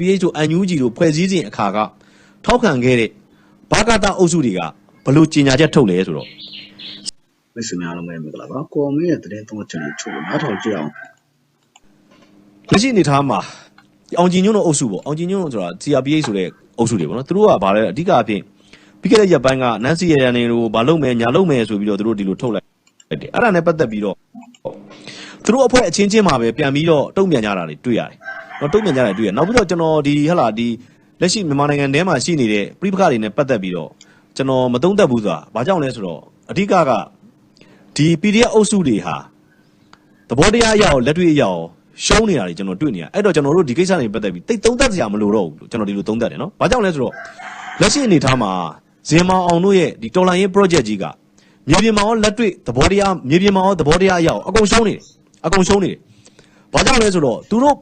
PH တို့ NUG တို့ဖွဲ့စည်းစဉ်အခါကထောက်ခံခဲ့တဲ့ဘာကတာအုပ်စုတွေကဘလို့ကြီးညာချက်ထုတ်လဲဆိုတော့မိတ်ဆွေများအားလုံးပဲမင်္ဂလာပါကိုအောင်မင်းရဲ့တရင်သုံးချင်တဲ့ချုပ်ကိုနားထောင်ကြည့်အောင်လက်ရှိအနေထားမှာဒီအောင်ကြည်ညွန့်တို့အုပ်စုပေါ့အောင်ကြည်ညွန့်တို့ဆိုတာ CRPH ဆိုတဲ့အုပ်စုတွေပေါ့နော်သူတို့ကဘာလဲအဓိကအဖြစ်ပြီးခဲ့တဲ့ရက်ပိုင်းကနန်စီရရန်နေတို့ဘာလုပ်မယ်ညာလုပ်မယ်ဆိုပြီးတော့သူတို့ဒီလိုထုတ်လိုက်တယ်အဲ့ဒါနဲ့ပတ်သက်ပြီးတော့သူတို့အဖွဲ့အချင်းချင်းမှာပဲပြန်ပြီးတော့တုံ့ပြန်ကြတာတွေတွေ့ရတယ် နော်တုံ့ပြန်ကြတာတွေတွေ့ရနောက်ပြီးတော့ကျွန်တော်ဒီဟလာဒီလက်ရှိမြန်မာနိုင်ငံထဲမှာရှိနေတဲ့ပြည်ပခါတွေနဲ့ပတ်သက်ပြီးတော့ကျွန်တော်မသုံးသပ်ဘူးဆိုတာဘာကြောင့်လဲဆိုတော့အဓိကကဒီ PDF အုပ်စုတွေဟာသဘောတရားအရအောင်လက်တွေ့အရအောင်ရှုံးနေတာတွေကျွန်တော်တွေ့နေရအဲ့တော့ကျွန်တော်တို့ဒီကိစ္စတွေပတ်သက်ပြီးတိတ်သုံးသပ်စရာမလိုတော့ဘူးလို့ကျွန်တော်ဒီလိုသုံးသပ်တယ်နော်။ဘာကြောင့်လဲဆိုတော့လက်ရှိအနေထားမှာဇင်မောင်အောင်တို့ရဲ့ဒီတော်လိုင်းရေး project ကြီးကမြေပြင်မှာရောလက်တွေ့သဘောတရားမြေပြင်မှာရောသဘောတရားအရအောင်အကုန်ရှုံးနေတယ်အကုန်ရှုံးနေတယ်။ဘာကြောင့်လဲဆိုတော့သူတို့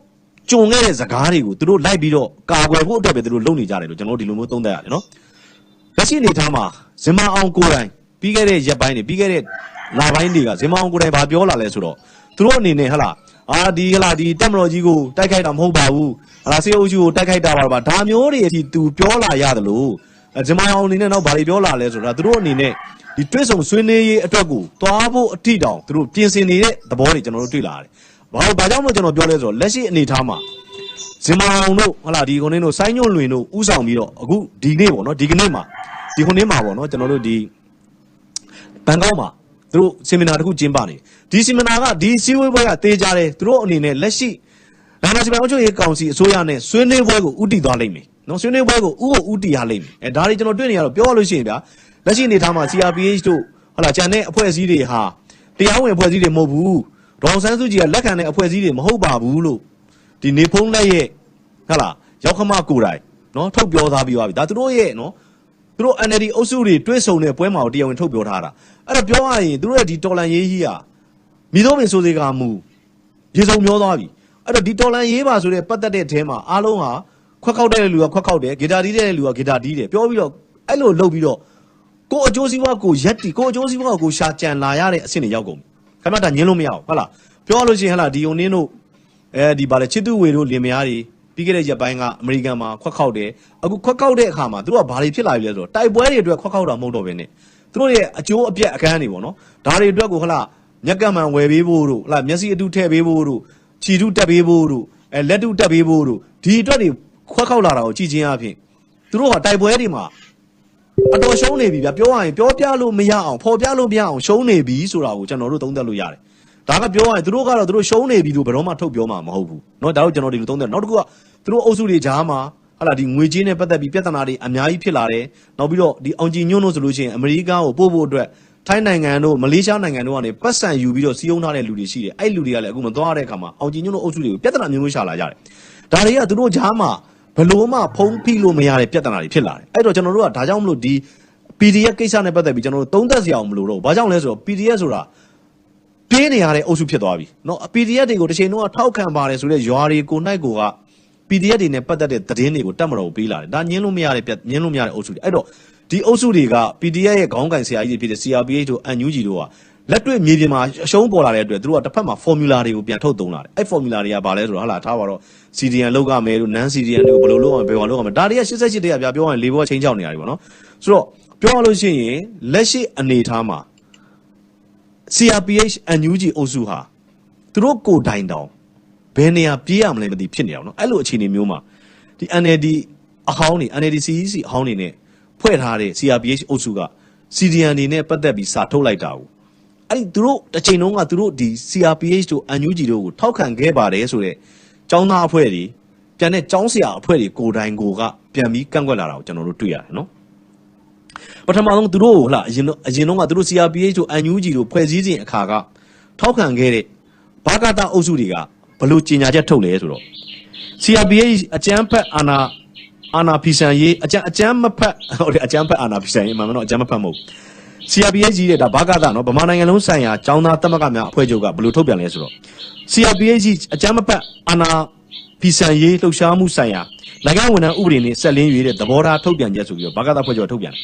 ကြုံခဲ့တဲ့ဇကားတွေကိုသူတို့လိုက်ပြီးတော့ကာကွယ်ဖို့အတွက်ပဲသူတို့လုပ်နေကြတယ်လို့ကျွန်တော်တို့ဒီလိုမျိုးသုံးသပ်ရတယ်နော်။လက်ရှိအနေထားမှာဇင်မောင်အောင်ကိုယ်တိုင်ပြီးခဲ့တဲ့ရက်ပိုင်းတွေပြီးခဲ့တဲ့လပိုင်းတွေကဇင်မောင်အောင်ကိုယ်တိုင်ဘာပြောလာလဲဆိုတော့သူတို့အနေနဲ့ဟလာအာဒီဟလာဒီတက်မတော်ကြီးကိုတိုက်ခိုက်တာမဟုတ်ပါဘူးဟလာစေအုပ်စုကိုတိုက်ခိုက်တာပါတော့ပါဒါမျိုးတွေအထိသူပြောလာရတယ်လို့ဂျမိုင်အောင်အနေနဲ့တော့ဗာတွေပြောလာလဲဆိုတာသူတို့အနေနဲ့ဒီတွဲဆောင်ဆွေးနွေးရေးအတွက်ကိုသွားဖို့အထိတောင်သူတို့ပြင်ဆင်နေတဲ့သဘောတွေကျွန်တော်တို့တွေ့လာတယ် ဘာလို့ဘာကြောင့်မို့ကျွန်တော်ပြောလဲဆိုတော့လက်ရှိအနေထားမှာဂျမိုင်အောင်တို့ဟလာဒီခုနေ့တို့ဆိုင်းညွန့်လွင်တို့ဥဆောင်ပြီးတော့အခုဒီနေ့ပေါ့နော်ဒီကနေ့မှာဒီခုနေ့မှာပေါ့နော်ကျွန်တော်တို့ဒီဘန်ကောက်မှာသူတို့ဆီမီနာတစ်ခုကျင်းပနေဒီဆီမီနာကဒီစည်းဝေးပွဲကတေးကြတယ်သူတို့အနေနဲ့လက်ရှိနိုင်ငံစီမံအုပ်ချုပ်ရေးကောင်စီအစိုးရနဲ့ဆွေးနွေးပွဲကိုဥတည်သွားလိမ့်မယ်နော်ဆွေးနွေးပွဲကိုဥကိုဥတည်ရလိမ့်မယ်အဲဒါတွေကျွန်တော်တွေ့နေရတော့ပြောရလို့ရှိရင်ဗျာလက်ရှိအနေထားမှာ CRPH တို့ဟလာဂျန်တဲ့အဖွဲ့အစည်းတွေဟာတရားဝင်အဖွဲ့အစည်းတွေမဟုတ်ဘူး ဒေါအောင်ဆန်းစုကြည်ကလက်ခံတဲ့အဖွဲ့အစည်းတွေမဟုတ်ပါဘူးလို့ဒီနေဖုံးလက်ရဲ့ဟလာရောက်ခမကိုယ်တိုင်နော်ထုတ်ပြောသားပြီးသွားပြီဒါသူတို့ရဲ့နော်သူတို့ NLD အုပ်စုတွေတွဲဆုံတဲ့ပွဲမှာကိုတရားဝင်ထုတ်ပြောထားတာအဲ့တော့ပြောရရင်သူတို့ရဲ့ဒီတော်လန်ရေးကြီးဟာမိသောပင်ဆိုစေကမူရေစုံမျောသွားပြီအဲ့တော့ဒီတော်လန်ရေးပါဆိုတဲ့ပတ်သက်တဲ့အထဲမှာအားလုံးဟာခွက်ခောက်တဲ့လူကခွက်ခောက်တယ်ဂီတာတီးတဲ့လူကဂီတာတီးတယ်ပြောပြီးတော့အဲ့လိုလုပ်ပြီးတော့ကိုယ်အကျိုးစီးပွားကိုရက်တီကိုယ်အကျိုးစီးပွားကိုရှာကြံလာရတဲ့အဆင့်တွေရောက်ကုန်ပြီ ခင်ဗျားဒါညင်းလို့မရဘူးဟုတ်လားပြောရလို့ရှိရင်ဟလာဒီယုံနင်းတို့အဲဒီဗါလေချစ်သူဝေတို့လင်မယားတွေပြီးခဲ့တဲ့ရက်ပိုင်းကအမေရိကန်မှာခွက်ခောက်တယ်အခုခွက်ခောက်တဲ့အခါမှာသူတို့ကဘာတွေဖြစ်လာပြီလဲဆိုတော့တိုက်ပွဲတွေအတွက်ခွက်ခောက်တာမဟုတ်တော့ဘဲနဲ့သူတို့ရဲ့အကျိုးအပြက်အခန်းတွေပေါ့နော်ဒါတွေအတွက်ကိုဟလာမျက်ကမှန်ဝယ်ပေးဖို့တို့ဟလာမျက်စိအတုထည့်ပေးဖို့တို့ခြီတုတက်ပေးဖို့တို့အဲလက်တုတက်ပေးဖို့တို့ဒီအတွက်တွေခွက်ခောက်လာတာကိုကြည်ချင်းအဖြစ်သူတို့ကတိုက်ပွဲတွေမှာ အတော်ရှုံးနေပြီဗျာပြောရရင်ပြောပြလို့မရအောင်ဖော်ပြလို့မရအောင်ရှုံးနေပြီဆိုတာကိုကျွန်တော်တို့သုံးသပ်လို့ရတယ်ဒါကပြောရရင်သူတို့ကတော့သူတို့ရှုံးနေပြီလို့ဘယ်တော့မှထုတ်ပြောမှာမဟုတ်ဘူးเนาะဒါတော့ကျွန်တော်ဒီလိုသုံးသပ်နောက်တစ်ခုကသူတို့အုပ်စုတွေကြားမှာဟာလာဒီငွေကြေးနဲ့ပတ်သက်ပြီးပြဿနာတွေအများကြီးဖြစ်လာတယ်နောက်ပြီးတော့ဒီအောင်ကြည်ညွန့်တို့ဆိုလို့ရှိရင်အမေရိကန်ကိုပို့ဖို့အတွက်ထိုင်းနိုင်ငံတို့မလေးရှားနိုင်ငံတို့ကနေပတ်စံယူပြီးတော့စီးယုံထားတဲ့လူတွေရှိတယ်အဲ့လူတွေကလည်းအခုမသွားတဲ့အခါမှာအောင်ကြည်ညွန့်တို့အုပ်စုတွေကိုပြဿနာမျိုးမျိုးရှာလာကြတယ်ဒါတွေကသူတို့ကြားမှာ ဘလို့မှဖုံးဖိလို့မရတဲ့ပြဿနာတွေဖြစ်လာတယ်အဲ့တော့ကျွန်တော်တို့ကဒါကြောင့်မလို့ဒီ PDF ကိစ္စနဲ့ပတ်သက်ပြီးကျွန်တော်တို့သုံးသပ်စရာအောင်မလို့တော့ဘူး။ဘာကြောင့်လဲဆိုတော့ PDF ဆိုတာပြေးနေရတဲ့အုပ်စုဖြစ်သွားပြီ။နော် PDF တွေကိုတစ်ချိန်လုံးကထောက်ခံပါတယ်ဆိုတဲ့ရွာတွေကိုနိုင်ကိုက PDF တွေနဲ့ပတ်သက်တဲ့သတင်းတွေကိုတတ်မတော်ပေးလာတယ်။ဒါညင်းလို့မရတဲ့ပြညင်းလို့မရတဲ့အုပ်စုတွေ။အဲ့တော့ဒီအုပ်စုတွေက PDF ရဲ့ခေါင်းကင်ဆရာကြီးတွေဖြစ်တဲ့ CRPH တို့ NUG တို့က လက်တွေ့မြေပြင်မှာအရှုံးပေါ်လာတဲ့အတွက်သူတို့ကတစ်ဖက်မှာ formula တွေကိုပြန်ထုတ်သုံးလာတယ်။အဲ့ formula တွေကဘာလဲဆိုတော့ဟာလာထားပါတော့ CDN လောက်ရမယ်လို့ non CDN တွေကိုဘယ်လိုလုပ်အောင်ဘယ်လိုလုပ်အောင်ဒါတွေက88တည်းကဗျာပြောရရင်လေဘောချင်းချောက်နေရတယ်ပေါ့နော်။ဆိုတော့ပြောရလို့ရှိရင်လက်ရှိအနေထားမှာ CRPH NUG အုပ်စုဟာသူတို့ကိုယ်တိုင်တောင်ဘယ်နေရာပြေးရမလဲမသိဖြစ်နေအောင်နော်အဲ့လိုအခြေအနေမျိုးမှာဒီ NLD အဟောင်းနေ NLD CEC အဟောင်းနေနဲ့ဖွဲ့ထားတဲ့ CRPH အုပ်စုက CDN နေနဲ့ပတ်သက်ပြီးစာထုတ်လိုက်တာကို အဲ့ဒီသူတို့တစ်ချိန်လုံးကသူတို့ဒီ CRPH တို့ NUG တို့ကိုထောက်ခံခဲ့ပါတယ်ဆိုတော့ចောင်းသားအဖွဲ့တွေပြန်တဲ့ចောင်းဆရာအဖွဲ့တွေကိုယ်တိုင်ကိုကပြန်ပြီးကန့်ကွက်လာတာကိုကျွန်တော်တို့တွေ့ရတယ်နော်ပထမဆုံးသူတို့ကိုဟလာအရင်တော့အရင်တော့ကသူတို့ CRPH တို့ NUG တို့ဖွဲ့စည်းခြင်းအခါကထောက်ခံခဲ့တဲ့ဘာကတာအုပ်စုတွေကဘလို့ကြီးညာချက်ထုတ်လဲဆိုတော့ CRPH အကြမ်းဖက်အာနာအာနာဖီဆန်ရေးအကြမ်းအကြမ်းမဖက်ဟုတ်တယ်အကြမ်းဖက်အာနာဖီဆန်ရေးမှန်မှန်တော့အကြမ်းမဖက်မဟုတ် CRPH ကြီးတဲ့ဒါဘာကတာနော်ဗမာနိုင်ငံလုံးဆိုင်ရာចောင်းသားတက်မကများအဖွဲ့ချုပ်ကဘလို့ထုတ်ပြန်လဲဆိုတော့ CRPH ကြီးအကြမ်းမဖက်အာနာဖီဆန်ရေးလှုပ်ရှားမှုဆိုင်ရာနိုင်ငံဝန်ထမ်းဥပဒေနဲ့ဆက်လင်းရွေးတဲ့သဘောထားထုတ်ပြန်ချက်ဆိုပြီးတော့ဘာကတာအဖွဲ့ချုပ်ကထုတ်ပြန်တယ်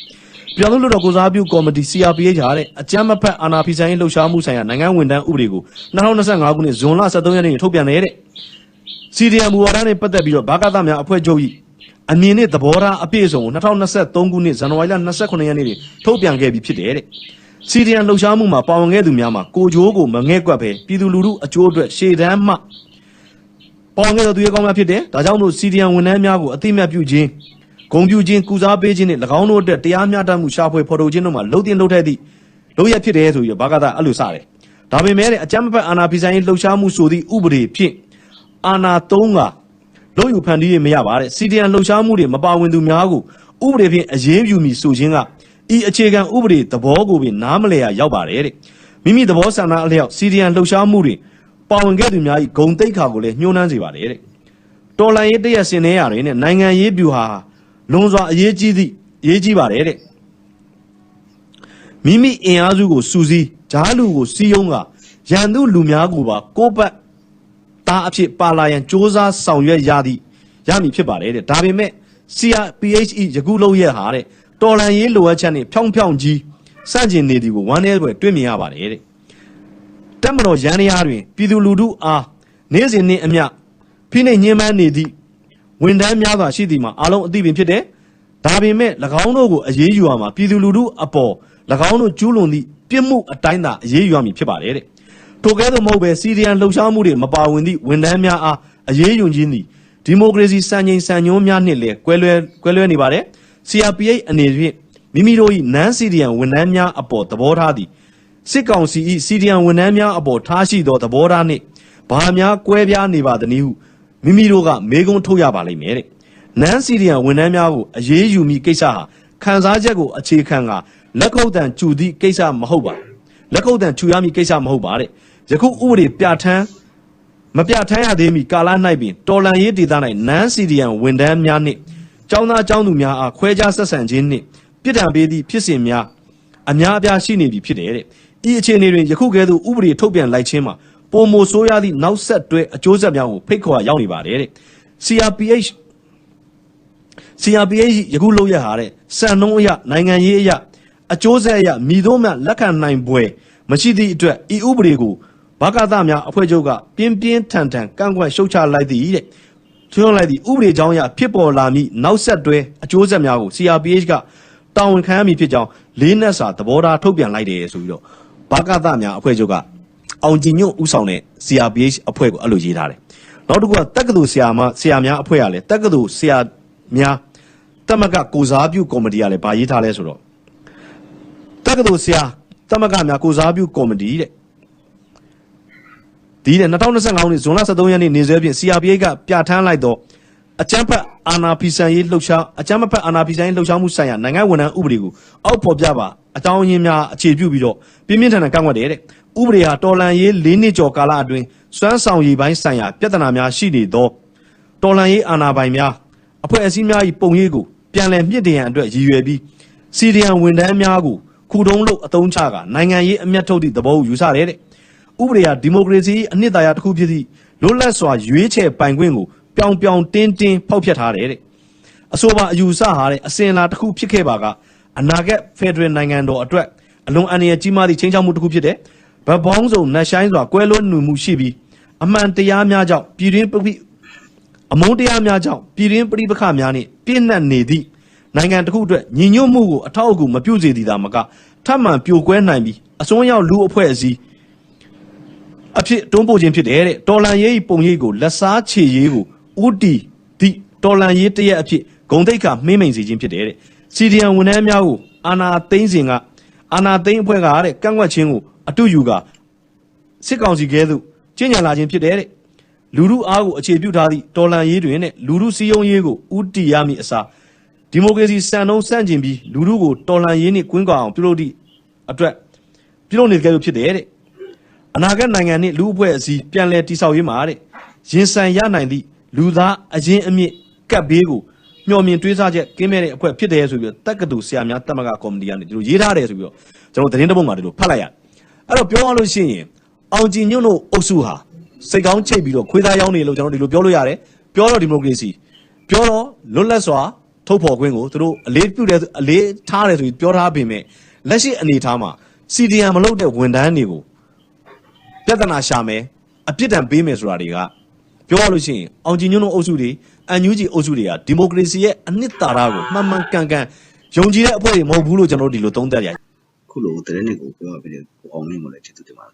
ပြည်တော်စုလွှတ်တော်ကိုစားပြုကော်မတီ CRPH ဟာတဲ့အကြမ်းမဖက်အာဏာဖီဆိုင်ရေးလှုပ်ရှားမှုဆိုင်ရာနိုင်ငံဝန်ထမ်းဥပဒေကို2025ခုနှစ်ဇွန်လ23ရက်နေ့ထုတ်ပြန်တယ်တဲ့စီဒီအမ်မူဝါဒနဲ့ပတ်သက်ပြီးတော့ဘာကသများအဖွဲ့ချုပ်၏ အမြင်နဲ့သဘောထားအပြည့်အစုံကို2023ခုနှစ်ဇန်နဝါရီလ29ရက်နေ့တွင်ထုတ်ပြန်ခဲ့ပြီးဖြစ်တယ်တဲ့စီဒီအမ်လှုပ်ရှားမှုမှာပါဝင်ခဲ့သူများမှာကိုဂျိုးကိုမငဲ့ကွက်ပဲပြည်သူလူထုအကျိုးအတွက်ရှေ့တန်းမှပေါင်ခဲ့တဲ့သူရဲကောင်းများဖြစ်တယ်ဒါကြောင့်မို့စီဒီအမ်ဝန်ထမ်းများကိုအသိအမှတ်ပြုခြင်းဂုဏ်ပြုခြင်းကုစားပေးခြင်းနဲ့၎င်းတို့အတွက်တရားမျှတမှုရှာဖွေဖော်ထုတ်ခြင်းတို့မှာလှုပ်တင်လှုပ်ထက်သည့်လှုပ်ရဖြစ်တယ်ဆိုပြီးတော့ဘာကသအဲ့လိုစတယ်ဒါပေမဲ့အကြမ်းမဖက်အာဏာဖီဆိုင်ရေးလှုပ်ရှားမှုဆိုသည့်ဥပဒေဖြင့်အာနာသုံးက လို့ယူဖန်တီးရမရပါတဲ့စီဒီအန်လှုပ်ရှားမှုတွေမပါဝင်သူများကိုဥပဒေဖြင့်အရေးယူမည်ဆိုခြင်းကဤအခြေခံဥပဒေသဘောကိုပင်နားမလည်ရရောက်ပါတယ်တဲ့မိမိသဘောဆန္ဒအလျောက်စီဒီအန်လှုပ်ရှားမှုတွေပါဝင်ခဲ့သူများ၏ဂုံတိတ်ခါကိုလည်းညှိုးနှမ်းစေပါတယ်တဲ့တော်လန်ရေးတရက်စင်နေရတယ်နဲ့နိုင်ငံရေးဗျူဟာလွန်စွာအရေးကြီးသည့်အရေးကြီးပါတယ်တဲ့မိမိအင်အားစုကိုစူးစီးဂျားလူကိုစီးယုံးကရန်သူလူများကိုပါကိုယ့်ဘ က်တာအဖြစ်ပါလာရန်စ조사ဆောင်ရွက်ရသည့်ရမည်ဖြစ်ပါတယ်တဲ့ဒါပေမဲ့ CRPHE ယခုလုံးရဲ့ဟာတဲ့တော်လန်ရေးလိုအပ်ချက်နဲ့ဖြောင်းဖြောင်းကြီးစန့်ကျင်နေသည်ကိုဝမ်းနည်းပွဲတွေ့မြင်ရပါတယ်တဲ့တက်မတော်ရန်ရရားတွင်ပြည်သူလူထုအားနေ့စဉ်နှင့်အမျှဖိနှိပ်ညှဉ်းပန်းနေသည့်ဝန်ထမ်းများစွာရှိသည်မှာအလုံးအသိပင်ဖြစ်တယ်ဒါပေမဲ့၎င်းတို့ကိုအရေးယူရမှာပြည်သူလူထုအပေါ်၎င်းတို့ကျူးလွန်သည့်ပြစ်မှုအတိုင်းသာအရေးယူရမည်ဖြစ်ပါတယ်တဲ့ ထိုကဲ့သို့မဟုတ်ပဲစီဒီအန်လှုပ်ရှားမှုတွေမပါဝင်သည့်ဝန်ထမ်းများအားအရေးယူခြင်းသည်ဒီမိုကရေစီစံချိန်စံညွှန်းများနှင့်လည်းကွဲလွဲကွဲလွဲနေပါတယ် CRPH အနေဖြင့်မိမိတို့၏နန်းစီဒီအန်ဝန်ထမ်းများအပေါ်သဘောထားသည်စစ်ကောင်စီ၏စီဒီအန်ဝန်ထမ်းများအပေါ်ထားရှိသောသဘောထားနှင့်ဘာများကွဲပြားနေပါသနည်းဟုမိမိတို့ကမေးခွန်းထုတ်ရပါလိမ့်မယ်တဲ့နန်းစီဒီအန်ဝန်ထမ်းများကိုအရေးယူမိကိစ္စဟာခံစားချက်ကိုအခြေခံကလက်ခုပ်တံကျူသည့်ကိစ္စမဟုတ်ပါလက်ခုပ်တံထူရမည်ကိစ္စမဟုတ်ပါတဲ့ ယခုဥပဒေပြဋ္ဌာန်းမပြဋ္ဌာန်းရသေးမီကာလ၌ပင်တော်လန်ရေးဒေသ၌နန်းစီဒီယန်ဝန်ထမ်းများနှင့်ចောင်းသားចောင်းသူများအားခွဲခြားဆက်ဆံခြင်းနှင့်ပြစ်ဒဏ်ပေးသည့်ဖြစ်စဉ်များအများအပြားရှိနေပြီဖြစ်တယ်တဲ့ဤအခြေအနေတွင်ယခုကဲ့သို့ဥပဒေထုတ်ပြန်လိုက်ခြင်းမှာပုံမိုဆိုးရသည့်နောက်ဆက်တွဲအကျိုးဆက်များကိုဖိတ်ခေါ်ရောက်နေပါတယ်တဲ့ CRPH CRPH ယခုလုပ်ရဟာတဲ့စံနှုန်းအရနိုင်ငံရေးအရအကျိုးဆက်အရမိတို့မှလက်ခံနိုင်ပွဲမရှိသည့်အတွက်ဤဥပဒေကို ဘာကသများအဖွဲ့ချုပ်ကပြင်းပြင်းထန်ထန်ကန့်ကွက်ရှုတ်ချလိုက်သည်တဲ့ထွန်းလိုက်သည့်ဥပဒေကြောင်းအရဖြစ်ပေါ်လာမည့်နောက်ဆက်တွဲအကျိုးဆက်များကို CRPH ကတာဝန်ခံရမည်ဖြစ်ကြောင်းလေးနက်စာသဘောထားထုတ်ပြန်လိုက်တယ်ဆိုပြီးတော့ဘာကသများအဖွဲ့ချုပ်ကအောင်ကြည်ညွန့်ဥဆောင်တဲ့ CRPH အဖွဲ့ကိုအဲ့လိုရေးထားတယ်နောက်တစ်ခုကတက္ကသိုလ်ဆရာမဆရာများအဖွဲ့ကလည်းတက္ကသိုလ်ဆရာများတမကကိုစားပြုကော်မတီကလည်းဗာရေးထားလဲဆိုတော့တက္ကသိုလ်ဆရာတမကများကိုစားပြုကော်မတီတဲ့ ဒီတဲ့2025ခုနှစ်ဇွန်လ23ရက်နေ့နေ့စွဲဖြင့် CRPH ကပြဋ္ဌာန်းလိုက်သောအကြမ်းဖက်အာဏာဖီဆန်ရေးလှုပ်ရှားအကြမ်းမဖက်အာဏာဖီဆန်ရေးလှုပ်ရှားမှုဆိုင်ရာနိုင်ငံဝန်ထမ်းဥပဒေကိုအောက်ဖော်ပြပါအကြောင်းရင်းများအခြေပြုပြီးတော့ပြင်းပြင်းထန်ထန်ကန့်ကွက်တယ်တဲ့ဥပဒေဟာတော်လန်ရေး၄နှစ်ကျော်ကာလအတွင်းစွမ်းဆောင်ရည်ပိုင်းဆိုင်ရာပြဿနာများရှိနေသောတော်လန်ရေးအာဏာပိုင်များအဖွဲ့အစည်းများ၏ပုံရိပ်ကိုပြန်လည်မြင့်တင်ရန်အတွက်ရည်ရွယ်ပြီးစီဒီအန်ဝန်ထမ်းများကိုခုတုံးလို့အတုံးချကနိုင်ငံရေးအမျက်ထုတ်သည့်သဘောကိုယူဆတယ်တဲ့ ဥပဒေဟာဒီမိုကရေစီအနှစ်သာရတစ်ခုဖြစ်သည့်လွတ်လပ်စွာရွေးချယ်ပိုင်ခွင့်ကိုပြောင်ပြောင်တင်းတင်းဖောက်ဖျက်ထားတယ်တဲ့အဆိုပါအယူဆဟာတဲ့အစဉ်အလာတစ်ခုဖြစ်ခဲ့ပါကအနာဂတ်ဖက်ဒရယ်နိုင်ငံတော်အတွက်အလွန်အန္တရာယ်ကြီးမားသည့်ချိန်ချောက်မှုတစ်ခုဖြစ်တဲ့ဗတ်ပေါင်းစုံနှက်ဆိုင်စွာကွဲလွဲနေမှုရှိပြီးအမှန်တရားများကြောင့်ပြည်တွင်းပဋိအမုန်းတရားများကြောင့်ပြည်တွင်းပဋိပက္ခများနှင့်ပြည့်နှက်နေသည့်နိုင်ငံတစ်ခုအတွက်ညီညွတ်မှုကိုအထောက်အကူမပြုစေသည်သာမကထပ်မံပြိုကွဲနိုင်ပြီးအစွန်းရောက်လူအဖွဲ့အစည်း အဖြစ်တွန်းပို့ခြင်းဖြစ်တယ်တဲ့တော်လန်ရေးပုံရိပ်ကိုလက်စားချေရေးကိုဥတီဒီတော်လန်ရေးတရက်အဖြစ်ဂုံတိတ်ခမှိမ့်မိန်စေခြင်းဖြစ်တယ်တဲ့စီဒီအန်ဝန်ထမ်းများကိုအာနာသိန်းစဉ်ကအာနာသိန်းအဖွဲ့ကတဲ့ကန့်ကွက်ခြင်းကိုအတူယူကစစ်ကောင်စီကဲသို့ကျင့်ကြံလာခြင်းဖြစ်တယ်တဲ့လူလူအားကိုအခြေပြုထားသည့်တော်လန်ရေးတွင်တဲ့လူလူစည်းရုံးရေးကိုဥတီရမည်အစားဒီမိုကရေစီစံနှုန်းစန့်ကျင်ပြီးလူထုကိုတော်လှန်ရေးနဲ့ကွင်းကွာအောင်ပြုလုပ်သည့်အတွက်ပြုလုပ်နေကြလို့ဖြစ်တယ်တဲ့ အနာဂတ်နိုင်ငံနဲ့လူအဖွဲ့အစည်းပြန်လည်တည်ဆောက်ရေးမှာတဲ့ရင်ဆိုင်ရနိုင်သည့်လူသားအရင်အမြင့်ကပ်ဘေးကိုမျှော်မြင်တွေးဆချက်ကင်းမဲ့တဲ့အဖွဲ့ဖြစ်တယ်ဆိုပြီးတော့တက္ကသိုလ်ဆရာများတက်မကကော်မတီကနေဒီလိုရေးထားတယ်ဆိုပြီးတော့ကျွန်တော်သတင်းတစ်ပုဒ်မှာဒီလိုဖတ်လိုက်ရအဲ့တော့ပြောရလို့ရှိရင်အောင်ကြည်ညွန့်တို့အုပ်စုဟာစိတ်ကောင်းချိတ်ပြီးတော့ခွေးသားရောင်းနေလို့ကျွန်တော်ဒီလိုပြောလို့ရတယ်ပြောတော့ဒီမိုကရေစီပြောတော့လွတ်လပ်စွာထုတ်ဖော်ခွင့်ကိုသူတို့အလေးပြုတယ်အလေးထားတယ်ဆိုပြီးပြောထားပေမဲ့လက်ရှိအနေအထားမှာစီဒီအမ်မလုပ်တဲ့ဝန်ထမ်းတွေကို ပြဿနာရှာမယ်အပြစ်ဒဏ်ပေးမယ်ဆိုတာတွေကပြောရလို့ရှိရင်အောင်ကြည်ညွန့်တို့အုပ်စုတွေအန်ယူဂျီအုပ်စုတွေကဒီမိုကရေစီရဲ့အနှစ်သာရကိုမှန်မှန်ကန်ကန်ယုံကြည်တဲ့အဖွဲ့တွေမဟုတ်ဘူးလို့ကျွန်တော်တို့ဒီလိုသုံးသပ်ရတယ်ခုလိုသတင်းတွေကိုပြောပြပြီးကိုအောင်မင်းကိုလည်းကျေးဇူးတင်ပါတယ်